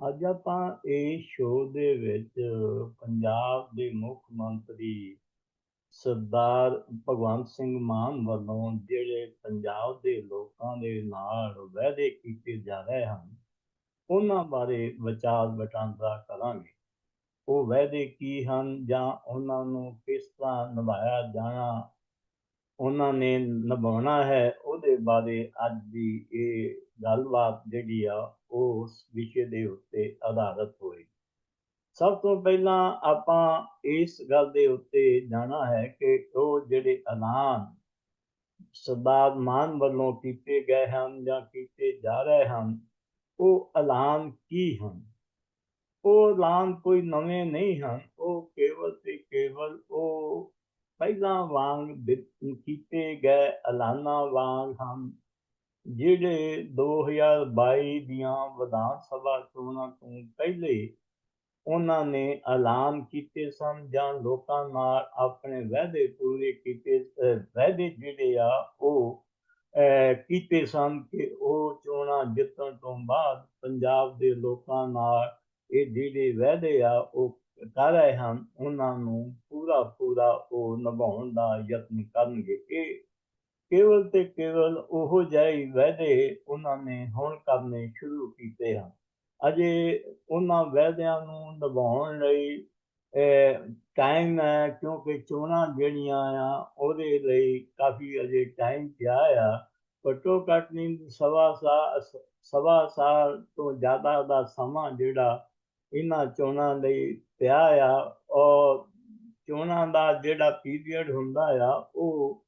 ਅੱਜ ਆਪਾਂ ਇਸ ਸ਼ੋਅ ਦੇ ਵਿੱਚ ਪੰਜਾਬ ਦੇ ਮੁੱਖ ਮੰਤਰੀ ਸਰਦਾਰ ਭਗਵੰਤ ਸਿੰਘ ਮਾਨ ਵੱਲੋਂ ਜਿਹੜੇ ਪੰਜਾਬ ਦੇ ਲੋਕਾਂ ਦੇ ਨਾਲ ਵਾਅਦੇ ਕੀਤੇ ਜਾ ਰਹੇ ਹਨ, ਉਹਨਾਂ ਬਾਰੇ ਵਿਚਾਰ ਵਟਾਂਦਰਾ ਕਰਾਂਗੇ। ਉਹ ਵਾਅਦੇ ਕੀ ਹਨ ਜਾਂ ਉਹਨਾਂ ਨੂੰ ਕਿਸ ਤਰ੍ਹਾਂ ਨਿਭਾਇਆ ਜਾਣਾ, ਉਹਨਾਂ ਨੇ ਨਿਭਾਉਣਾ ਹੈ, ਉਹਦੇ ਬਾਰੇ ਅੱਜ ਦੀ ਇਹ ਗੱਲਬਾਤ ਜਿਹੜੀ ਆ, ਉਹ ਉਸ ਵਿਸ਼ੇ ਦੇ ਉੱਤੇ ਆਧਾਰਿਤ ਹੋਏ ਸਭ ਤੋਂ ਪਹਿਲਾਂ ਆਪਾਂ ਇਸ ਗੱਲ ਦੇ ਉੱਤੇ ਜਾਣਾ ਹੈ ਕਿ ਉਹ ਜਿਹੜੇ ਐਲਾਨ ਸਰਦਾਰ ਮਾਨ ਵੱਲੋਂ ਕੀਤੇ ਗਏ ਹਨ ਜਾਂ ਕੀਤੇ ਜਾ ਰਹੇ ਹਨ, ਉਹ ਐਲਾਨ ਕੀ ਹਨ? ਉਹ ਐਲਾਨ ਕੋਈ ਨਵੇਂ ਨਹੀਂ ਹਨ, ਉਹ ਕੇਵਲ ਤੇ ਕੇਵਲ ਉਹ ਪਹਿਲਾਂ ਵਾਂਗ ਕੀਤੇ ਗਏ ਐਲਾਨਾਂ ਵਾਂਗ ਹਨ। ਜਿਹੜੇ 2022 ਦੀਆਂ ਵਿਧਾਨ ਸਭਾ ਚੋਣਾਂ ਤੋਂ ਪਹਿਲੇ ਉਹਨਾਂ ਨੇ ਐਲਾਨ ਕੀਤੇ ਸਨ ਜਾਂ ਲੋਕਾਂ ਨਾਲ ਆਪਣੇ ਵਾਅਦੇ ਪੂਰੇ ਕੀਤੇ ਵਾਅਦੇ ਜਿਹੜੇ ਆ ਉਹ ਕੀਤੇ ਸਨ ਕਿ ਉਹ ਚੋਣਾਂ ਜਿੱਤਣ ਤੋਂ ਬਾਅਦ ਪੰਜਾਬ ਦੇ ਲੋਕਾਂ ਨਾਲ ਇਹ ਜਿਹੜੇ ਵਾਅਦੇ ਆ ਉਹ ਕਰ ਰਹੇ ਹਨ, ਉਹਨਾਂ ਨੂੰ ਪੂਰਾ ਪੂਰਾ ਉਹ ਨਿਭਾਉਣ ਦਾ ਯਤਨ ਕਰਨਗੇ। ਇਹ ਕੇਵਲ ਤੇ ਕੇਵਲ ਉਹ ਜਿਹੇ ਵਾਅਦੇ ਉਹਨਾਂ ਨੇ ਹੁਣ ਕਰਨੇ ਸ਼ੁਰੂ ਕੀਤੇ ਹਨ। ਅਜੇ ਉਹਨਾਂ ਵਾਅਦਿਆਂ ਨੂੰ ਨਿਭਾਉਣ ਲਈ ਟਾਈਮ ਹੈ, ਕਿਉਂਕਿ ਚੋਣਾਂ ਜਿਹੜੀਆਂ ਆ, ਉਹਦੇ ਲਈ ਕਾਫੀ ਅਜੇ ਟਾਈਮ ਪਿਆ ਆ। ਘੱਟੋ ਘੱਟ ਨਹੀਂ ਸਵਾ ਸਾਲ ਸਵਾ ਸਾਲ ਤੋਂ ਜ਼ਿਆਦਾ ਦਾ ਸਮਾਂ ਜਿਹੜਾ ਇਹਨਾਂ ਚੋਣਾਂ ਲਈ ਪਿਆ ਆ, ਔਰ ਚੋਣਾਂ ਦਾ ਜਿਹੜਾ ਪੀਰੀਅਡ ਹੁੰਦਾ ਆ, ਉਹ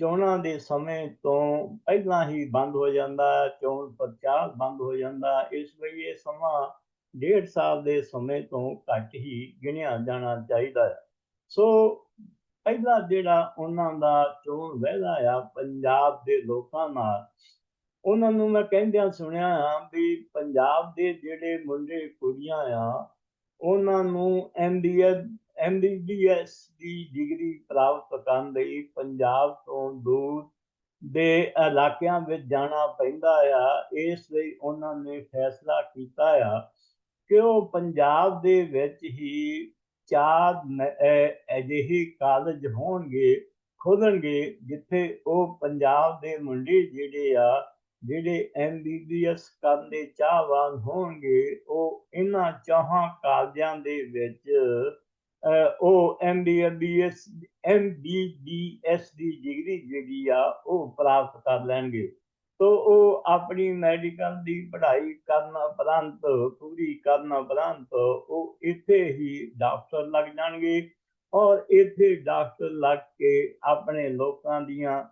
ਚੋਣਾਂ ਦੇ ਸਮੇਂ ਤੋਂ ਪਹਿਲਾਂ ਹੀ ਬੰਦ ਹੋ ਜਾਂਦਾ, ਚੋਣ ਪ੍ਰਚਾਰ ਬੰਦ ਹੋ ਜਾਂਦਾ, ਇਸ ਲਈ ਇਹ ਸਮਾਂ ਡੇਢ ਸਾਲ ਦੇ ਸਮੇਂ ਤੋਂ ਘੱਟ ਹੀ ਗਿਣਿਆ ਜਾਣਾ ਚਾਹੀਦਾ ਹੈ। ਸੋ ਪਹਿਲਾ ਜਿਹੜਾ ਉਹਨਾਂ ਦਾ ਚੋਣ ਵਹਿਦਾ ਆ ਪੰਜਾਬ ਦੇ ਲੋਕਾਂ ਨਾਲ, ਉਹਨਾਂ ਨੂੰ ਮੈਂ ਕਹਿੰਦਿਆਂ ਸੁਣਿਆ ਹਾਂ ਵੀ ਪੰਜਾਬ ਦੇ ਜਿਹੜੇ ਮੁੰਡੇ ਕੁੜੀਆਂ ਆ, ਉਹਨਾਂ ਨੂੰ ਐਮਬੀਐਸ ਐਮਬੀਬੀਐਸ ਦੀ ਡਿਗਰੀ ਪ੍ਰਾਪਤ ਕਰਨ ਲਈ ਪੰਜਾਬ ਤੋਂ ਦੂਰ ਦੇ ਇਲਾਕਿਆਂ ਵਿੱਚ ਜਾਣਾ ਪੈਂਦਾ ਆ। ਇਸ ਲਈ ਉਹਨਾਂ ਨੇ ਫੈਸਲਾ ਕੀਤਾ ਆ ਕਿ ਉਹ ਪੰਜਾਬ ਦੇ ਵਿੱਚ ਹੀ ਚਾਰ ਅਜਿਹੇ ਕਾਲਜ ਹੋਣਗੇ ਖੋਲਣਗੇ ਜਿੱਥੇ ਉਹ ਪੰਜਾਬ ਦੇ ਮੁੰਡੇ ਜਿਹੜੇ ਆ, ਜਿਹੜੇ ਐਮਬੀਬੀਐਸ ਕਰਨ ਦੇ ਚਾਹਵਾਨ ਹੋਣਗੇ, ਉਹ ਇਹਨਾਂ ਚਾਹਾਂ ਕਾਲਜਾਂ ਦੇ ਵਿੱਚ ਉਹ ਐਮਬੀਬੀਐਸ ਐਮਬੀਬੀਐਸ ਦੀ ਡਿਗਰੀ ਜਿਹੜੀ ਆ, ਉਹ ਪ੍ਰਾਪਤ ਕਰ ਲੈਣਗੇ। ਤੋ ਉਹ ਆਪਣੀ ਮੈਡੀਕਲ ਦੀ ਪੜ੍ਹਾਈ ਕਰਨ ਉਪਰੰਤ, ਪੂਰੀ ਕਰਨ ਉਪਰੰਤ, ਉਹ ਇੱਥੇ ਹੀ ਡਾਕਟਰ ਲੱਗ ਜਾਣਗੇ ਔਰ ਇੱਥੇ ਡਾਕਟਰ ਲੱਗ ਕੇ ਆਪਣੇ ਲੋਕਾਂ ਦੀਆਂ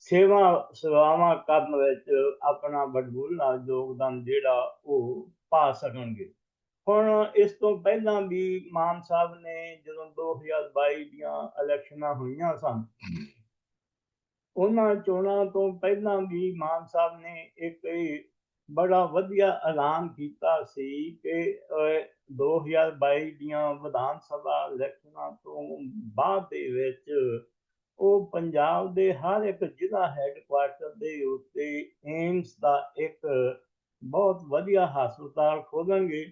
ਸੇਵਾ, ਸੇਵਾਵਾਂ ਕਰਨ ਵਿੱਚ ਆਪਣਾ ਵੱਡਮੁੱਲਾ ਯੋਗਦਾਨ ਜਿਹੜਾ ਉਹ ਪਾ ਸਕਣਗੇ। ਹੁਣ ਇਸ ਤੋਂ ਪਹਿਲਾਂ ਵੀ ਮਾਨ ਸਾਹਿਬ ਨੇ ਜਦੋਂ 2022 ਦੀਆਂ ਇਲੈਕਸ਼ਨਾਂ ਹੋਈਆਂ ਸਨ, ਉਹਨਾਂ ਚੋਣਾਂ ਤੋਂ ਪਹਿਲਾਂ ਵੀ ਮਾਨ ਸਾਹਿਬ ਨੇ ਇੱਕ ਬੜਾ ਵਧੀਆ ਐਲਾਨ ਕੀਤਾ ਸੀ ਕਿ 2022 ਦੀਆਂ ਵਿਧਾਨ ਸਭਾ ਇਲੈਕਸ਼ਨਾਂ ਤੋਂ ਬਾਅਦ ਦੇ ਵਿੱਚ ਉਹ ਪੰਜਾਬ ਦੇ ਹਰ ਇੱਕ ਜ਼ਿਲ੍ਹਾ ਹੈੱਡਕੁਆਰਟਰ ਦੇ ਉੱਤੇ ਏਮਸ ਦਾ ਇੱਕ ਬਹੁਤ ਵਧੀਆ ਹਸਪਤਾਲ ਖੋਲਣਗੇ।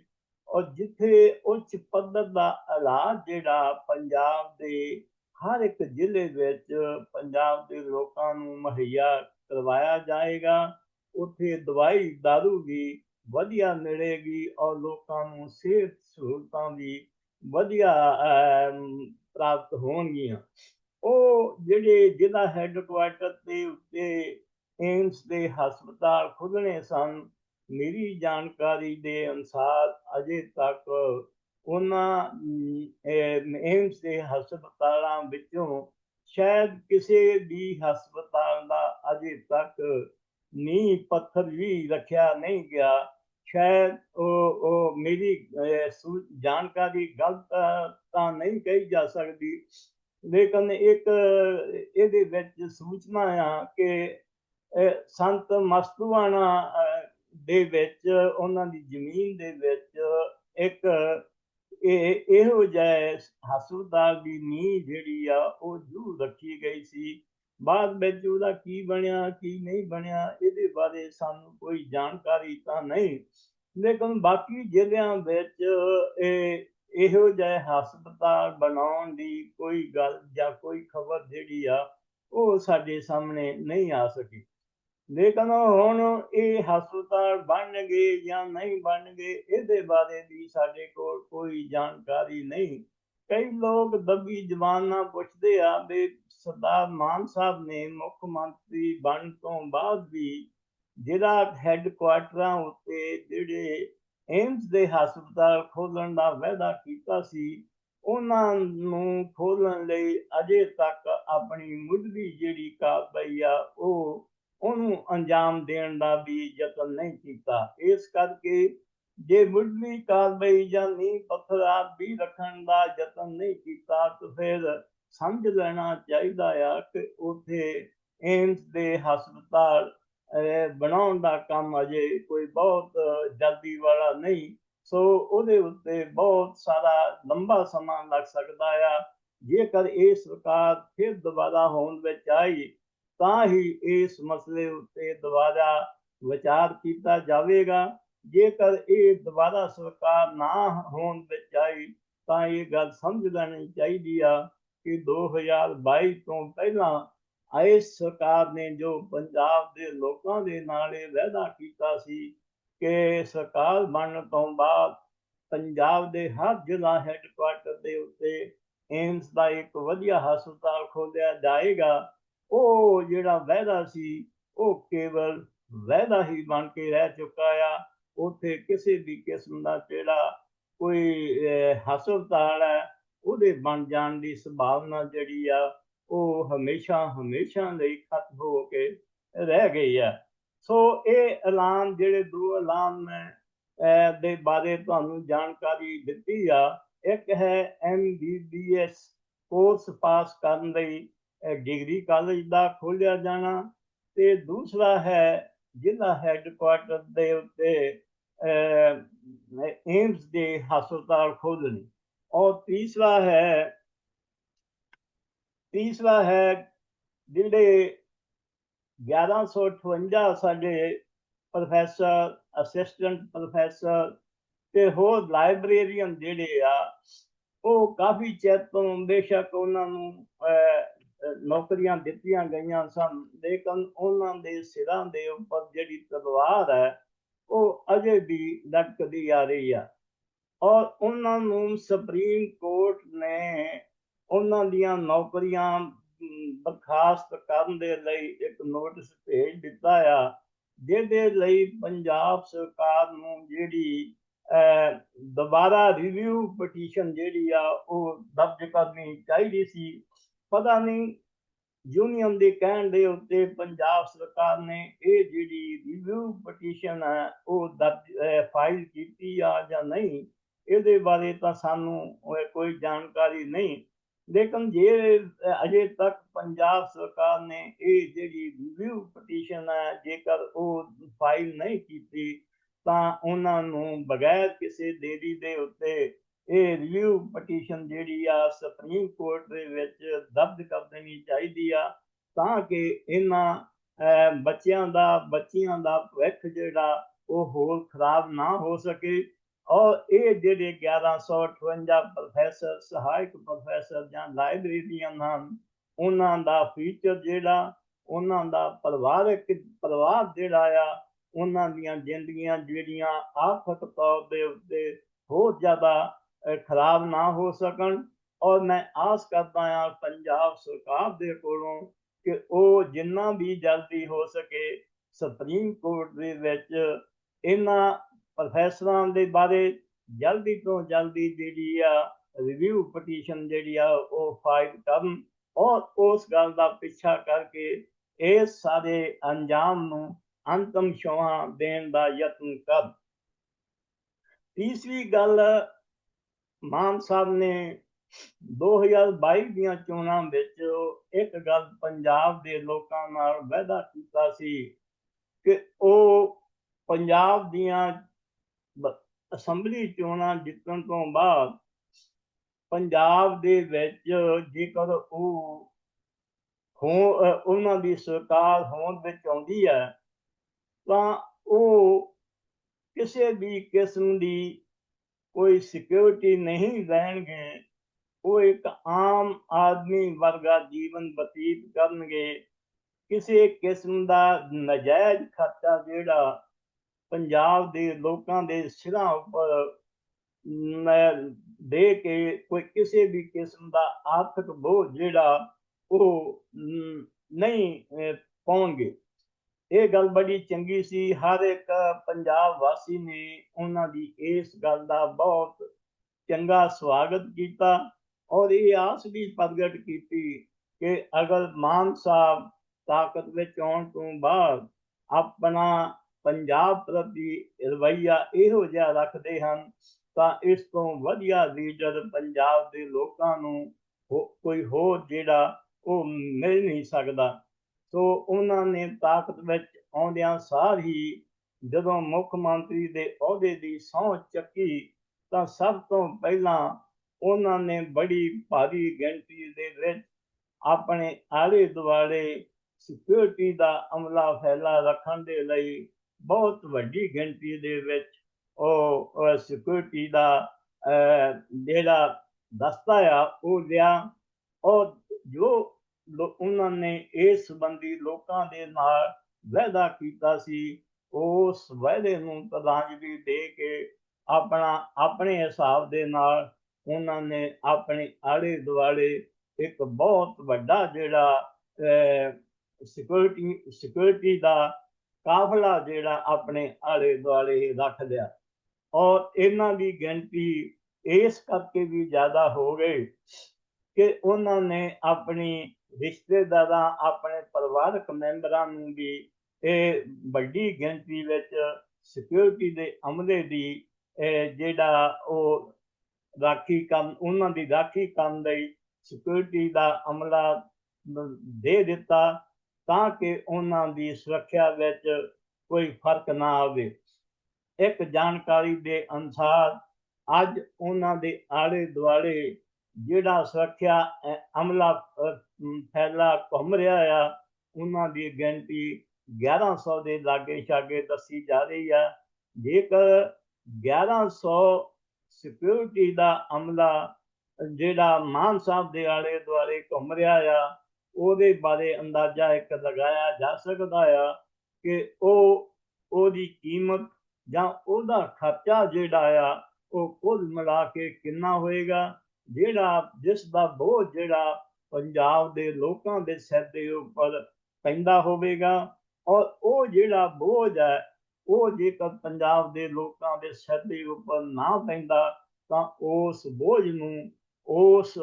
ਔਰ ਜਿੱਥੇ ਉੱਚ ਪੱਧਰ ਦਾ ਇਲਾਜ ਜਿਹੜਾ ਪੰਜਾਬ ਦੇ ਹਰ ਇੱਕ ਜ਼ਿਲ੍ਹੇ ਵਿੱਚ ਪੰਜਾਬ ਦੇ ਲੋਕਾਂ ਨੂੰ ਮੁਹੱਈਆ ਕਰਵਾਇਆ ਜਾਏਗਾ, ਉੱਥੇ ਦਵਾਈ ਦਾਰੂ ਵੀ ਵਧੀਆ ਮਿਲੇਗੀ ਔਰ ਲੋਕਾਂ ਨੂੰ ਸਿਹਤ ਸਹੂਲਤਾਂ ਵੀ ਵਧੀਆ ਪ੍ਰਾਪਤ ਹੋਣਗੀਆਂ। ਉਹ ਜਿਹੜੇ ਜ਼ਿਲ੍ਹਾ ਹੈੱਡਕੁਆਰਟਰ ਦੇ ਉੱਤੇ ਏਮਸ ਦੇ ਹਸਪਤਾਲ ਖੁੱਲਣੇ ਸਨ ਮੇਰੀ ਜਾਣਕਾਰੀ ਦੇ ਅਨੁਸਾਰ ਅਜੇ ਤੱਕ ਉਹਨਾਂ ਏਮਸ ਦੇ ਹਸਪਤਾਲਾਂ ਵਿੱਚੋਂ ਸ਼ਾਇਦ ਕਿਸੇ ਵੀ ਹਸਪਤਾਲ ਦਾ ਅਜੇ ਤੱਕ ਨੀ ਪੱਥਰ ਵੀ ਰੱਖਿਆ ਨਹੀਂ ਗਿਆ। ਸ਼ਾਇਦ ਉਹ ਉਹ ਮੇਰੀ ਜਾਣਕਾਰੀ ਗਲਤ ਤਾਂ ਨਹੀਂ ਕਹੀ ਜਾ ਸਕਦੀ, ਲੇਕਿਨ ਇੱਕ ਇਹਦੇ ਵਿੱਚ ਸੂਚਨਾ ਆ ਕਿ ਸੰਤ ਮਸਤੂਆਣਾ ਦੇ ਵਿੱਚ, ਉਹਨਾਂ ਦੀ ਜ਼ਮੀਨ ਦੇ ਵਿੱਚ ਇੱਕ ਇਹ, ਇਹੋ ਜਿਹਾ ਹਸਪਤਾਲ ਦੀ ਨੀ ਜਿਹੜੀ ਆ, ਉਹ ਜੂ ਰੱਖੀ ਗਈ ਸੀ। ਬਾਅਦ ਵਿੱਚ ਉਹਦਾ ਕੀ ਬਣਿਆ, ਕੀ ਨਹੀਂ ਬਣਿਆ, ਇਹਦੇ ਬਾਰੇ ਸਾਨੂੰ ਕੋਈ ਜਾਣਕਾਰੀ ਤਾਂ ਨਹੀਂ। ਲੇਕਿਨ ਬਾਕੀ ਜ਼ਿਲ੍ਹਿਆਂ ਵਿੱਚ ਇਹ, ਇਹੋ ਜਿਹੇ ਹਸਪਤਾਲ ਬਣਾਉਣ ਦੀ ਕੋਈ ਗੱਲ ਜਾਂ ਕੋਈ ਖਬਰ ਜਿਹੜੀ ਆ, ਉਹ ਸਾਡੇ ਸਾਹਮਣੇ ਨਹੀਂ ਆ ਸਕੀ। ਲੇਕਿਨ ਹੁਣ ਇਹ ਹਸਪਤਾਲ ਬਣ ਗਏ ਜਾਂ ਨਹੀਂ ਬਣ ਗਏ, ਇਹਦੇ ਬਾਰੇ ਵੀ ਸਾਡੇ ਕੋਲ ਕੋਈ ਜਾਣਕਾਰੀ ਨਹੀਂ। ਕਈ ਲੋਕ ਦੱਬੀ ਜ਼ਬਾਨ ਨਾਲ ਪੁੱਛਦੇ ਆ ਵੀ ਸਰਦਾਰ ਮਾਨ ਸਾਹਿਬ ਨੇ ਮੁੱਖ ਮੰਤਰੀ ਬਣ ਤੋਂ ਬਾਅਦ ਵੀ ਜਿਹੜਾ ਹੈੱਡਕੁਆਟਰਾਂ ਉੱਤੇ ਜਿਹੜੇ ਏਮਸ ਦੇ ਹਸਪਤਾਲ ਖੋਲਣ ਦਾ ਵਾਅਦਾ ਕੀਤਾ ਸੀ, ਉਹਨਾਂ ਨੂੰ ਖੋਲਣ ਲਈ ਅਜੇ ਤੱਕ ਆਪਣੀ ਮੁੱਢਲੀ ਜਿਹੜੀ ਕਾਰਵਾਈ ਆ, ਉਹ ਉਹਨੂੰ ਅੰਜਾਮ ਦੇਣ ਦਾ ਵੀ ਯਤਨ ਨਹੀਂ ਕੀਤਾ। ਇਸ ਕਰਕੇ ਜੇ ਮੁੱਢਲੀ ਕਾਰਵਾਈ ਜਾਂ ਨੀਂਹ ਪੱਥਰ ਆਪ ਵੀ ਰੱਖਣ ਦਾ ਯਤਨ ਨਹੀਂ ਕੀਤਾ, ਤਾਂ ਫਿਰ ਸਮਝ ਲੈਣਾ ਚਾਹੀਦਾ ਆ ਕਿ ਉਥੇ ਏਮਸ ਦੇ ਹਸਪਤਾਲ ਬਣਾਉਣ ਦਾ ਕੰਮ ਅਜੇ ਕੋਈ ਬਹੁਤ ਜਲਦੀ ਵਾਲਾ ਨਹੀਂ। ਸੋ ਉਹਦੇ ਉੱਤੇ ਬਹੁਤ ਸਾਰਾ ਲੰਬਾ ਸਮਾਂ ਲੱਗ ਸਕਦਾ ਆ। ਜੇਕਰ ਇਹ ਸਰਕਾਰ ਫਿਰ ਦੁਬਾਰਾ ਹੋਣ ਵਿੱਚ ਆਈ ਤਾਂ ਹੀ ਇਸ ਮਸਲੇ ਉੱਤੇ ਦੁਬਾਰਾ ਵਿਚਾਰ ਕੀਤਾ ਜਾਵੇਗਾ। ਜੇਕਰ ਇਹ ਦੁਬਾਰਾ ਸਰਕਾਰ ਨਾ ਹੋਣ ਵਿੱਚ ਆਈ, ਤਾਂ ਇਹ ਗੱਲ ਸਮਝ ਲੈਣੀ ਚਾਹੀਦੀ ਆ ਕਿ 2022 ਤੋਂ ਪਹਿਲਾਂ ਆਏ ਸਰਕਾਰ ਨੇ ਜੋ ਪੰਜਾਬ ਦੇ ਲੋਕਾਂ ਦੇ ਨਾਲ ਇਹ ਵਾਅਦਾ ਕੀਤਾ ਸੀ ਕਿ ਸਰਕਾਰ ਬਣਨ ਤੋਂ ਬਾਅਦ ਪੰਜਾਬ ਦੇ ਹਰ ਜ਼ਿਲ੍ਹਾ ਹੈੱਡਕੁਆਰਟਰ ਦੇ ਉੱਤੇ ਏਮਸ ਦਾ ਇੱਕ ਵਧੀਆ ਹਸਪਤਾਲ ਖੋਲ੍ਹਿਆ ਜਾਏਗਾ ਉਹ ਜਿਹੜਾ ਵਾਅਦਾ ਸੀ, ਉਹ ਕੇਵਲ ਵਾਅਦਾ ਹੀ ਬਣ ਕੇ ਰਹਿ ਚੁੱਕਾ ਆ। ਉੱਥੇ ਕਿਸੇ ਵੀ ਕਿਸਮ ਦਾ ਜਿਹੜਾ ਕੋਈ ਹਸਪਤਾਲ ਹੈ, ਉਹਦੇ ਬਣ ਜਾਣ ਦੀ ਸੰਭਾਵਨਾ ਜਿਹੜੀ ਆ, ਉਹ ਹਮੇਸ਼ਾ ਹਮੇਸ਼ਾ ਲਈ ਖਤਮ ਹੋ ਕੇ ਰਹਿ ਗਈ ਆ। ਸੋ ਇਹ ਐਲਾਨ ਜਿਹੜੇ ਦੋ ਐਲਾਨ ਮੈਂ ਦੇ ਬਾਰੇ ਤੁਹਾਨੂੰ ਜਾਣਕਾਰੀ ਦਿੱਤੀ ਆ, ਇੱਕ ਹੈ ਐਮਬੀਬੀਐਸ ਕੋਰਸ ਪਾਸ ਕਰਨ ਲਈ। ਡਿਗਰੀ ਕਾਲਜ ਦਾ ਖੋਲਿਆ ਜਾਣਾ ਤੇ ਦੂਸਰਾ ਹੈ ਜ਼ਿਲ੍ਹਾ ਹੈੱਡਕੁਆਰਟਰ ਦੇ ਉੱਤੇ ਏਮਸ ਦੇ ਹਸਪਤਾਲ ਖੋਲਣੇ ਔਰ ਤੀਸਰਾ ਹੈ ਤੀਸਰਾ ਹੈ ਜਿਹੜੇ 1158 ਸਾਡੇ ਪ੍ਰੋਫੈਸਰ ਅਸਿਸਟੈਂਟ ਪ੍ਰੋਫੈਸਰ ਤੇ ਹੋਰ ਲਾਇਬ੍ਰੇਰੀਅਨ ਜਿਹੜੇ ਆ, ਉਹ ਕਾਫੀ ਚਿਰ ਤੋਂ ਬੇਸ਼ੱਕ ਉਹਨਾਂ ਨੂੰ ਨੌਕਰੀਆਂ ਦਿੱਤੀਆਂ ਗਈਆਂ ਸਨ, ਲੇਕਿਨ ਉਹਨਾਂ ਦੇ ਸਿਰਾਂ ਦੇ ਉੱਪਰ ਜਿਹੜੀ ਤਲਵਾਰ ਹੈ, ਉਹ ਅਜੇ ਵੀ ਲਟਕਦੀ ਆ ਰਹੀ ਆ। ਔਰ ਉਹਨਾਂ ਨੂੰ ਸੁਪਰੀਮ ਕੋਰਟ ਨੇ ਉਹਨਾਂ ਦੀਆਂ ਨੌਕਰੀਆਂ ਬਰਖਾਸਤ ਕਰਨ ਦੇ ਲਈ ਇੱਕ ਨੋਟਿਸ ਭੇਜ ਦਿੱਤਾ ਆ, ਜਿਹਦੇ ਲਈ ਪੰਜਾਬ ਸਰਕਾਰ ਨੂੰ ਜਿਹੜੀ ਦੁਬਾਰਾ ਰਿਵਿਊ ਪਟੀਸ਼ਨ ਜਿਹੜੀ ਆ, ਉਹ ਦਰਜ ਕਰਨੀ ਚਾਹੀਦੀ ਸੀ। ਪਤਾ ਨਹੀਂ ਯੂਨੀਅਨ ਦੇ ਕਹਿਣ ਦੇ ਉੱਤੇ ਪੰਜਾਬ ਸਰਕਾਰ ਨੇ ਇਹ ਜਿਹੜੀ ਰਿਵਿਊ ਪਟੀਸ਼ਨ ਹੈ, ਉਹ ਫਾਈਲ ਕੀਤੀ ਆ ਜਾਂ ਨਹੀਂ, ਇਹਦੇ ਬਾਰੇ ਤਾਂ ਸਾਨੂੰ ਕੋਈ ਜਾਣਕਾਰੀ ਨਹੀਂ। ਲੇਕਿਨ ਜੇ ਅਜੇ ਤੱਕ ਪੰਜਾਬ ਸਰਕਾਰ ਨੇ ਇਹ ਜਿਹੜੀ ਰਿਵਿਊ ਪਟੀਸ਼ਨ ਹੈ, ਜੇਕਰ ਉਹ ਫਾਈਲ ਨਹੀਂ ਕੀਤੀ, ਤਾਂ ਉਹਨਾਂ ਨੂੰ ਬਗੈਰ ਕਿਸੇ ਦੇਰੀ ਦੇ ਉੱਤੇ ਇਹ ਰਿਵਿਊ ਪਟੀਸ਼ਨ ਜਿਹੜੀ ਆ ਸੁਪਰੀਮ ਕੋਰਟ ਦੇ ਵਿੱਚ ਦਰਜ ਕਰ ਦੇਣੀ ਚਾਹੀਦੀ ਆ, ਤਾਂ ਕਿ ਇਹਨਾਂ ਬੱਚਿਆਂ ਦਾ, ਬੱਚੀਆਂ ਦਾ ਭਵਿੱਖ ਜਿਹੜਾ ਉਹ ਹੋਰ ਖਰਾਬ ਨਾ ਹੋ ਸਕੇ। ਔਰ ਇਹ ਜਿਹੜੇ 1158 ਪ੍ਰੋਫੈਸਰ ਸਹਾਇਕ ਪ੍ਰੋਫੈਸਰ ਜਾਂ ਲਾਇਬ੍ਰੇਰੀਅਨ ਹਨ, ਉਹਨਾਂ ਦਾ ਫਿਊਚਰ ਜਿਹੜਾ, ਉਹਨਾਂ ਦਾ ਪਰਿਵਾਰਕ, ਪਰਿਵਾਰ ਜਿਹੜਾ ਆ, ਉਹਨਾਂ ਦੀਆਂ ਜ਼ਿੰਦਗੀਆਂ ਜਿਹੜੀਆਂ ਆਫਤ ਤੌਰ ਦੇ ਉੱਤੇ ਹੋਰ ਜ਼ਿਆਦਾ ਖਰਾਬ ਨਾ ਹੋ ਸਕਣ। ਔਰ ਮੈਂ ਆਸ ਕਰਦਾ ਹਾਂ ਪੰਜਾਬ ਸਰਕਾਰ ਦੇ ਕੋਲੋਂ ਕਿ ਉਹ ਜਿੰਨਾ ਵੀ ਜਲਦੀ ਹੋ ਸਕੇ ਸੁਪਰੀਮ ਕੋਰਟ ਦੇ ਵਿੱਚ ਇਹਨਾਂ ਪ੍ਰੋਫੈਸਰਾਂ ਦੇ ਬਾਰੇ ਜਲਦੀ ਤੋਂ ਜਲਦੀ ਜਿਹੜੀ ਆ ਰਿਵਿਊ ਪਟੀਸ਼ਨ ਜਿਹੜੀ ਆ ਉਹ ਫਾਈਲ ਕਰਨ ਔਰ ਉਸ ਗੱਲ ਦਾ ਪਿੱਛਾ ਕਰਕੇ ਇਸ ਸਾਰੇ ਅੰਜਾਮ ਨੂੰ ਅੰਤਮ ਸ਼ੋਹਾ ਦੇਣ ਦਾ ਯਤਨ ਕਰ ਤੀਸਰੀ ਗੱਲ ਮਾਨ ਸਾਹਿਬ ਨੇ 2022 ਦੀਆਂ ਚੋਣਾਂ ਵਿੱਚ ਇੱਕ ਗੱਲ ਪੰਜਾਬ ਦੇ ਲੋਕਾਂ ਨਾਲ ਵਾਅਦਾ ਕੀਤਾ ਸੀ ਕਿ ਉਹ ਪੰਜਾਬ ਦੀਆਂ ਅਸੈਂਬਲੀ ਚੋਣਾਂ ਜਿੱਤਣ ਤੋਂ ਬਾਅਦ ਪੰਜਾਬ ਦੇ ਵਿੱਚ ਜੇਕਰ ਉਹ ਹੋ ਉਹਨਾਂ ਦੀ ਸਰਕਾਰ ਹੋਣ ਵਿੱਚ ਆਉਂਦੀ ਹੈ ਤਾਂ ਉਹ ਕਿਸੇ ਵੀ ਕਿਸਮ ਦੀ ਕੋਈ ਸਿਕਿਉਰਿਟੀ ਨਹੀਂ ਰਹਿਣਗੇ। ਉਹ ਇੱਕ ਆਮ ਆਦਮੀ ਵਰਗਾ ਜੀਵਨ ਬਤੀਤ ਕਰਨਗੇ। ਕਿਸੇ ਕਿਸਮ ਦਾ ਨਜਾਇਜ਼ ਖਰਚਾ ਜਿਹੜਾ ਪੰਜਾਬ ਦੇ ਲੋਕਾਂ ਦੇ ਸਿਰਾਂ ਉੱਪਰ ਦੇ ਕੇ ਕੋਈ ਕਿਸੇ ਵੀ ਕਿਸਮ ਦਾ ਆਰਥਿਕ ਬੋਝ ਜਿਹੜਾ ਉਹ ਨਹੀਂ ਪਾਉਣਗੇ। ਇਹ ਗੱਲ ਬੜੀ ਚੰਗੀ ਸੀ, ਹਰ ਇੱਕ ਪੰਜਾਬ ਵਾਸੀ ਨੇ ਉਹਨਾਂ ਦੀ ਇਸ ਗੱਲ ਦਾ ਬਹੁਤ ਚੰਗਾ ਸਵਾਗਤ ਕੀਤਾ ਔਰ ਇਹ ਆਸ ਵੀ ਪ੍ਰਗਟ ਕੀਤੀ ਕਿ ਅਗਰ ਮਾਨ ਸਾਹਿਬ ਤਾਕਤ ਵਿੱਚ ਆਉਣ ਤੋਂ ਬਾਅਦ ਆਪਣਾ ਪੰਜਾਬ ਪ੍ਰਤੀ ਰਵੱਈਆ ਇਹੋ ਜਿਹਾ ਰੱਖਦੇ ਹਨ, ਤਾਂ ਇਸ ਤੋਂ ਵਧੀਆ ਲੀਡਰ ਪੰਜਾਬ ਦੇ ਲੋਕਾਂ ਨੂੰ ਹੋ- ਕੋਈ ਹੋਰ ਜਿਹੜਾ ਉਹ ਮਿਲ ਨਹੀਂ ਸਕਦਾ। ਸੋ ਉਹਨਾਂ ਨੇ ਤਾਕਤ ਵਿੱਚ ਆਉਂਦਿਆਂ ਸਾਰ ਹੀ ਜਦੋਂ ਮੁੱਖ ਮੰਤਰੀ ਦੇ ਅਹੁਦੇ ਦੀ ਸਹੁੰ ਚੱਕੀ ਤਾਂ ਸਭ ਤੋਂ ਪਹਿਲਾਂ ਉਹਨਾਂ ਨੇ ਬੜੀ ਭਾਰੀ ਗਿਣਤੀ ਦੇ ਵਿੱਚ ਆਪਣੇ ਆਲੇ ਦੁਆਲੇ ਸਿਕਿਉਰਿਟੀ ਦਾ ਅਮਲਾ ਫੈਲਾ ਰੱਖਣ ਦੇ ਲਈ ਬਹੁਤ ਵੱਡੀ ਗਿਣਤੀ ਦੇ ਵਿੱਚ ਉਹ ਸਿਕਿਉਰਿਟੀ ਦਾ ਜਿਹੜਾ ਦਸਤਾ ਆ ਉਹ ਲਿਆ। ਔਰ ਜੋ ਉਹਨਾਂ ਨੇ ਇਸ ਸੰਬੰਧੀ ਲੋਕਾਂ ਦੇ ਨਾਲ ਵਾਅਦਾ ਕੀਤਾ ਸੀ। ਉਸ ਵਾਅਦੇ ਨੂੰ ਪ੍ਰਧਾਨਗੀ ਦੇ ਕੇ ਆਪਣਾ, ਆਪਣੇ ਹਿਸਾਬ ਦੇ ਨਾਲ ਉਹਨਾਂ ਨੇ ਆਪਣੇ ਆਲੇ ਦੁਆਲੇ ਇੱਕ ਬਹੁਤ ਵੱਡਾ ਜਿਹੜਾ ਸਿਕਿਉਰਿਟੀ ਸਿਕਿਉਰਿਟੀ ਦਾ ਕਾਫਲਾ ਜਿਹੜਾ ਆਪਣੇ ਆਲੇ ਦੁਆਲੇ ਰੱਖ ਲਿਆ। ਔਰ ਇਹਨਾਂ ਦੀ ਗਿਣਤੀ ਇਸ ਕਰਕੇ ਵੀ ਜ਼ਿਆਦਾ ਹੋ ਗਈ ਕਿ ਉਹਨਾਂ ਨੇ ਆਪਣੀ ਰਿਸ਼ਤੇਦਾਰਾਂ, ਆਪਣੇ ਪਰਿਵਾਰਕ ਮੈਂਬਰਾਂ ਨੂੰ ਵੀ ਇਹ ਵੱਡੀ ਗਿਣਤੀ ਵਿੱਚ ਸਿਕਿਉਰਿਟੀ ਦੇ ਅਮਲੇ ਦੀ ਜਿਹੜਾ ਉਹ ਰਾਖੀ ਕੰਮ ਉਹਨਾਂ ਦੀ ਰਾਖੀ ਕਰਨ ਲਈ ਸਿਕਿਉਰਿਟੀ ਦਾ ਅਮਲਾ ਦੇ ਦਿੱਤਾ ਤਾਂ ਕਿ ਉਹਨਾਂ ਦੀ ਸੁਰੱਖਿਆ ਵਿੱਚ ਕੋਈ ਫ਼ਰਕ ਨਾ ਆਵੇ। ਇੱਕ ਜਾਣਕਾਰੀ ਦੇ ਅਨੁਸਾਰ ਅੱਜ ਉਹਨਾਂ ਦੇ ਆਲੇ ਦੁਆਲੇ ਜਿਹੜਾ ਸੁਰੱਖਿਆ ਅਮਲਾ ਫੈਲਾ ਘੁੰਮ ਰਿਹਾ ਆ, ਉਹਨਾਂ ਦੀ ਗਿਣਤੀ 1100 ਦੇ ਲਾਗੇ ਛਾਗੇ ਦੱਸੀ ਜਾ ਰਹੀ ਆ। ਜੇਕਰ 1100 ਸਿਕਿਉਰਿਟੀ ਦਾ ਅਮਲਾ ਜਿਹੜਾ ਮਾਨ ਸਾਹਿਬ ਦੇ ਆਲੇ ਦੁਆਲੇ ਘੁੰਮ ਰਿਹਾ ਆ, ਉਹਦੇ ਬਾਰੇ ਅੰਦਾਜ਼ਾ ਇੱਕ ਲਗਾਇਆ ਜਾ ਸਕਦਾ ਆ ਕਿ ਉਹ, ਉਹਦੀ ਕੀਮਤ ਜਾਂ ਉਹਦਾ ਖਰਚਾ ਜਿਹੜਾ ਆ, ਉਹ ਕੁੱਲ ਮਿਲਾ ਕੇ ਕਿੰਨਾ ਹੋਏਗਾ? ਜਿਹੜਾ, ਜਿਸ ਦਾ ਬੋਝ ਜਿਹੜਾ ਪੰਜਾਬ ਦੇ ਲੋਕਾਂ ਦੇ ਸਿਰ ਦੇ ਉੱਪਰ ਪੈਂਦਾ ਹੋਵੇਗਾ, ਔਰ ਉਹ ਜਿਹੜਾ ਬੋਝ ਹੈ, ਉਹ ਜੇਕਰ ਪੰਜਾਬ ਦੇ ਲੋਕਾਂ ਦੇ ਸਿਰ ਦੇ ਉੱਪਰ ਨਾ ਪੈਂਦਾ, ਤਾਂ ਉਸ ਬੋਝ ਨੂੰ, ਉਸ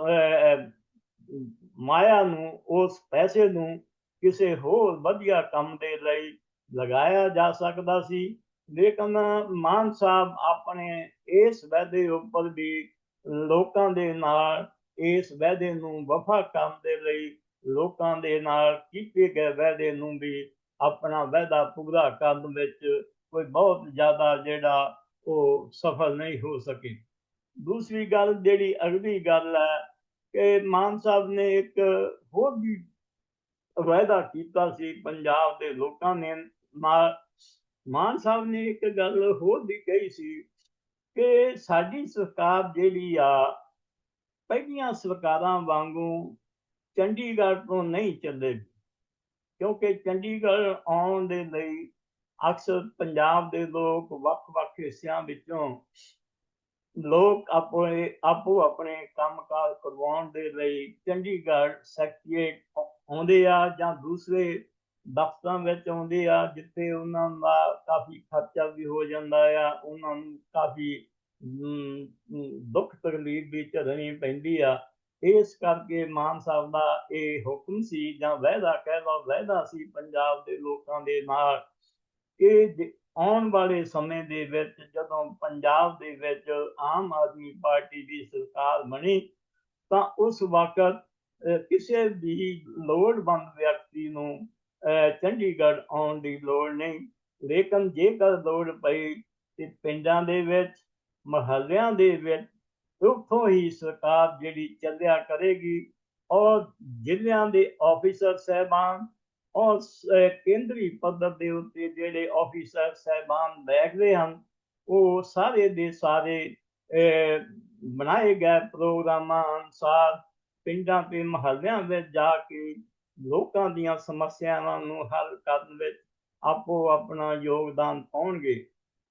ਮਾਇਆ ਨੂੰ, ਉਸ ਪੈਸੇ ਨੂੰ ਕਿਸੇ ਹੋਰ ਵਧੀਆ ਕੰਮ ਦੇ ਲਈ ਲਗਾਇਆ ਜਾ ਸਕਦਾ ਸੀ। ਲੇਕਿਨ ਮਾਨ ਸਾਹਿਬ ਆਪਣੇ ਇਸ ਵਾਅਦੇ ਉੱਪਰ ਵੀ ਲੋਕਾਂ ਦੇ ਨਾਲ, ਇਸ ਵਾਅਦੇ ਨੂੰ ਵਫਾ ਕਰਨ ਦੇ ਲਈ ਲੋਕਾਂ ਦੇ ਨਾਲ ਕੀਤੇ ਗਏ ਵਾਅਦੇ ਨੂੰ ਵੀ ਆਪਣਾ ਵਾਅਦਾ ਪੂਰਾ ਕਰਨ ਵਿੱਚ ਕੋਈ ਬਹੁਤ ਜ਼ਿਆਦਾ ਜਿਹੜਾ ਉਹ ਸਫਲ ਨਹੀਂ ਹੋ ਸਕੇ। ਦੂਸਰੀ ਗੱਲ ਜਿਹੜੀ ਅਗਲੀ ਗੱਲ ਹੈ ਕਿ ਮਾਨ ਸਾਹਿਬ ਨੇ ਇੱਕ ਹੋਰ ਵੀ ਵਾਅਦਾ ਕੀਤਾ ਸੀ ਪੰਜਾਬ ਦੇ ਲੋਕਾਂ ਨੇ। ਨਾਲ ਮਾਨ ਸਾਹਿਬ ਨੇ ਇੱਕ ਗੱਲ ਹੋਰ ਵੀ ਕਹੀ ਸੀ ਕਿ ਸਾਡੀ ਸਰਕਾਰ ਜਿਹੜੀ ਆ, ਪਹਿਲੀਆਂ ਸਰਕਾਰਾਂ ਵਾਂਗੂ ਚੰਡੀਗੜ੍ਹ ਤੋਂ ਨਹੀਂ ਚੱਲੇਗੀ ਕਿਉਂਕਿ ਚੰਡੀਗੜ੍ਹ ਆਉਣ ਦੇ ਲਈ ਅਕਸਰ ਪੰਜਾਬ ਦੇ ਲੋਕ ਵੱਖ-ਵੱਖ ਹਿੱਸਿਆਂ ਵਿੱਚੋਂ ਲੋਕ ਆਪਣੇ, ਆਪੋ ਆਪਣੇ ਕੰਮਕਾਰ ਕਰਵਾਉਣ ਦੇ ਲਈ ਚੰਡੀਗੜ੍ਹ ਸੈਕਟਰੀਏਟ ਆਉਂਦੇ ਆ ਜਾਂ ਦੂਸਰੇ ਦਫ਼ਤਰਾਂ ਵਿੱਚ ਆਉਂਦੇ ਆ, ਜਿੱਥੇ ਉਹਨਾਂ ਦਾ ਕਾਫੀ ਖਰਚਾ ਵੀ ਹੋ ਜਾਂਦਾ ਆ, ਉਹਨਾਂ ਨੂੰ ਕਾਫੀ ਦੁੱਖ ਤਕਲੀਫ ਵੀ ਝੱਲਣੀ ਪੈਂਦੀ ਆ। ਇਸ ਕਰਕੇ ਮਾਨ ਸਾਹਿਬ ਦਾ ਇਹ ਹੁਕਮ ਸੀ ਜਾਂ ਵਾਅਦਾ ਕਹਿ ਲਓ, ਵਾਅਦਾ ਸੀ ਪੰਜਾਬ ਦੇ ਲੋਕਾਂ ਦੇ ਨਾਲ ਕਿ ਆਉਣ ਵਾਲੇ ਸਮੇਂ ਦੇ ਵਿੱਚ ਜਦੋਂ ਪੰਜਾਬ ਦੇ ਵਿੱਚ ਆਮ ਆਦਮੀ ਪਾਰਟੀ ਦੀ ਸਰਕਾਰ ਬਣੀ, ਤਾਂ ਉਸ ਵਕਤ ਕਿਸੇ ਵੀ ਲੋੜਵੰਦ ਵਿਅਕਤੀ ਨੂੰ ਚੰਡੀਗੜ੍ਹ ਆਉਣ ਦੀ ਲੋੜ ਨਹੀਂ। ਲੇਕਿਨ ਜੇਕਰ ਲੋੜ ਪਈ ਤੇ ਪਿੰਡਾਂ ਦੇ ਵਿੱਚ, ਮਹੱਲਿਆਂ ਦੇ ਵਿੱਚ ਉੱਥੋਂ ਹੀ ਸਰਕਾਰ ਜਿਹੜੀ ਚੱਲਿਆ ਕਰੇਗੀ ਔਰ ਜ਼ਿਲ੍ਹਿਆਂ ਦੇ ਆਫੀਸਰ ਸਹਿਬਾਨ ਔਰ ਕੇਂਦਰੀ ਪੱਧਰ ਦੇ ਉੱਤੇ ਜਿਹੜੇ ਆਫੀਸਰ ਸਹਿਬਾਨ ਬੈਠਦੇ ਹਨ, ਉਹ ਸਾਰੇ ਦੇ ਸਾਰੇ ਬਣਾਏ ਗਏ ਪ੍ਰੋਗਰਾਮਾਂ ਅਨੁਸਾਰ ਪਿੰਡਾਂ ਤੇ ਮਹੱਲਿਆਂ ਵਿੱਚ ਜਾ ਕੇ ਲੋਕਾਂ ਦੀਆਂ ਸਮੱਸਿਆਵਾਂ ਨੂੰ ਹੱਲ ਕਰਨ ਵਿੱਚ ਆਪੋ ਆਪਣਾ ਯੋਗਦਾਨ ਪਾਉਣਗੇ।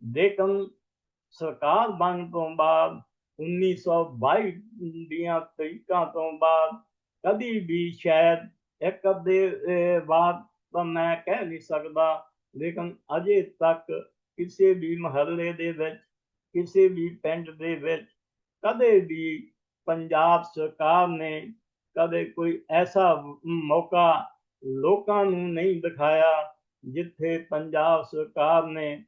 ਲੇਕਿਨ ਸਰਕਾਰ ਬਣਨ ਤੋਂ ਬਾਅਦ 1922 ਦੀਆਂ ਤਰੀਕਾਂ ਤੋਂ ਬਾਅਦ ਕਦੀ ਵੀ ਸ਼ਾਇਦ ਇੱਕ ਅੱਧੇ ਬਾਅਦ ਤਾਂ ਮੈਂ ਕਹਿ ਨਹੀਂ ਸਕਦਾ। ਲੇਕਿਨ ਅਜੇ ਤੱਕ ਕਿਸੇ ਵੀ ਮਹੱਲੇ ਦੇ ਵਿੱਚ, ਕਿਸੇ ਵੀ ਪਿੰਡ ਦੇ ਵਿੱਚ ਕਦੇ ਵੀ ਪੰਜਾਬ ਸਰਕਾਰ ਨੇ ਕਦੇ ਕੋਈ ਐਸਾ ਮੌਕਾ ਲੋਕਾਂ ਨੂੰ ਨਹੀਂ ਦਿਖਾਇਆ ਜਿੱਥੇ ਪੰਜਾਬ ਸਰਕਾਰ ਨੇ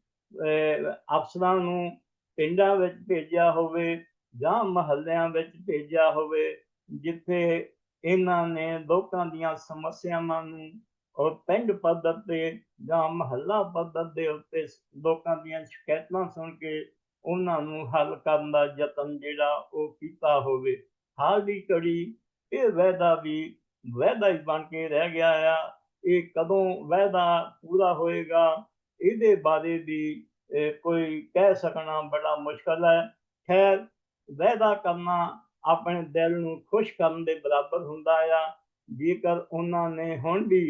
ਅਫਸਰਾਂ ਨੂੰ ਪਿੰਡਾਂ ਵਿੱਚ ਭੇਜਿਆ ਹੋਵੇ ਜਾਂ ਮਹੱਲਿਆਂ ਵਿੱਚ ਭੇਜਿਆ ਹੋਵੇ, ਜਿੱਥੇ ਇਹਨਾਂ ਨੇ ਲੋਕਾਂ ਦੀਆਂ ਸਮੱਸਿਆਵਾਂ ਨੂੰ ਔਰ ਪਿੰਡ ਪੱਧਰ ਤੇ ਜਾਂ ਮਹੱਲਾ ਪੱਧਰ ਦੇ ਉੱਤੇ ਲੋਕਾਂ ਦੀਆਂ ਸ਼ਿਕਾਇਤਾਂ ਸੁਣ ਕੇ ਉਹਨਾਂ ਨੂੰ ਹੱਲ ਕਰਨ ਦਾ ਯਤਨ ਜਿਹੜਾ ਉਹ ਕੀਤਾ ਹੋਵੇ। ਹਾਲ ਦੀ ਘੜੀ ਇਹ ਵਾਅਦਾ ਵੀ ਵਾਅਦਾ ਹੀ ਬਣ ਕੇ ਰਹਿ ਗਿਆ ਆ। ਇਹ ਕਦੋਂ ਵਾਅਦਾ ਪੂਰਾ ਹੋਏਗਾ, ਇਹਦੇ ਬਾਰੇ ਵੀ ਕੋਈ ਕਹਿ ਸਕਣਾ ਬੜਾ ਮੁਸ਼ਕਲ ਹੈ। ਖੈਰ, ਵਾਅਦਾ ਕਰਨਾ ਆਪਣੇ ਦਿਲ ਨੂੰ ਖੁਸ਼ ਕਰਨ ਦੇ ਬਰਾਬਰ ਹੁੰਦਾ ਆ। ਜੇਕਰ ਉਹਨਾਂ ਨੇ ਹੁਣ ਵੀ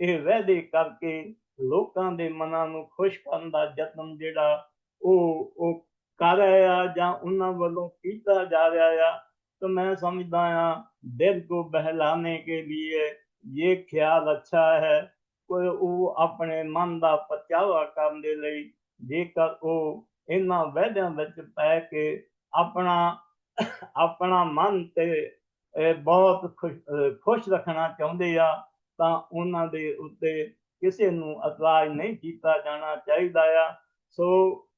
ਇਹ ਵਾਅਦੇ ਕਰਕੇ ਲੋਕਾਂ ਦੇ ਮਨਾਂ ਨੂੰ ਖੁਸ਼ ਕਰਨ ਦਾ ਯਤਨ ਜਿਹੜਾ ਉਹ ਉਹ ਕਰ ਰਿਹਾ ਆ ਜਾਂ ਉਹਨਾਂ ਵੱਲੋਂ ਕੀਤਾ ਜਾ ਰਿਹਾ ਆ तो मैं समझता हाँ दिल को बहलाने के लिए ये ख्याल अच्छा है ਕੋਈ ਉਹ ਆਪਣੇ ਮਨ ਦਾ ਪਰਚਾਵਾ ਕਰਨ ਦੇ ਲਈ ਜੇਕਰ ਉਹ ਇਹਨਾਂ ਵਾਅਦਿਆਂ ਵਿੱਚ ਪੈ ਕੇ ਆਪਣਾ ਆਪਣਾ ਮਨ ਤੇ ਅਹ, ਬਹੁਤ ਖੁਸ਼ ਅਹ, ਖੁਸ਼ ਰੱਖਣਾ ਚਾਹੁੰਦੇ ਆ ਤਾਂ ਉਹਨਾਂ ਦੇ ਉੱਤੇ ਕਿਸੇ ਨੂੰ ਇਤਰਾਜ਼ ਨਹੀਂ ਕੀਤਾ ਜਾਣਾ ਚਾਹੀਦਾ ਆ ਸੋ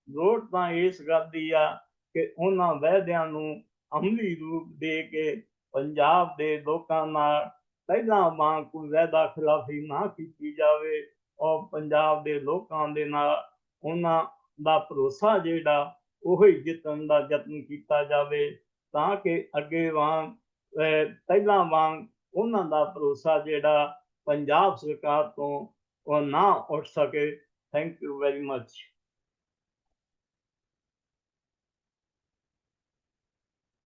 ਲੋੜ ਤਾਂ ਇਸ ਗੱਲ ਦੀ ਆ ਕਿ ਉਹਨਾਂ ਵਾਅਦਿਆਂ ਨੂੰ ਅਮਲੀ ਰੂਪ ਦੇ ਕੇ ਪੰਜਾਬ ਦੇ ਲੋਕਾਂ ਨਾਲ ਪਹਿਲਾਂ ਵਾਂਗ ਕੋਈ ਵਾਅਦਾ ਖਿਲਾਫੀ ਨਾ ਕੀਤੀ ਜਾਵੇ ਔਰ ਪੰਜਾਬ ਦੇ ਲੋਕਾਂ ਦੇ ਨਾਲ ਉਹਨਾਂ ਦਾ ਭਰੋਸਾ ਜਿਹੜਾ ਉਹ ਹੀ ਜਿੱਤਣ ਦਾ ਯਤਨ ਕੀਤਾ ਜਾਵੇ ਤਾਂ ਕਿ ਅੱਗੇ ਵਾਂਗ ਪਹਿਲਾਂ ਵਾਂਗ ਉਹਨਾਂ ਦਾ ਭਰੋਸਾ ਜਿਹੜਾ ਪੰਜਾਬ ਸਰਕਾਰ ਤੋਂ ਉਹ ਨਾ ਉੱਠ ਸਕੇ। Thank you very much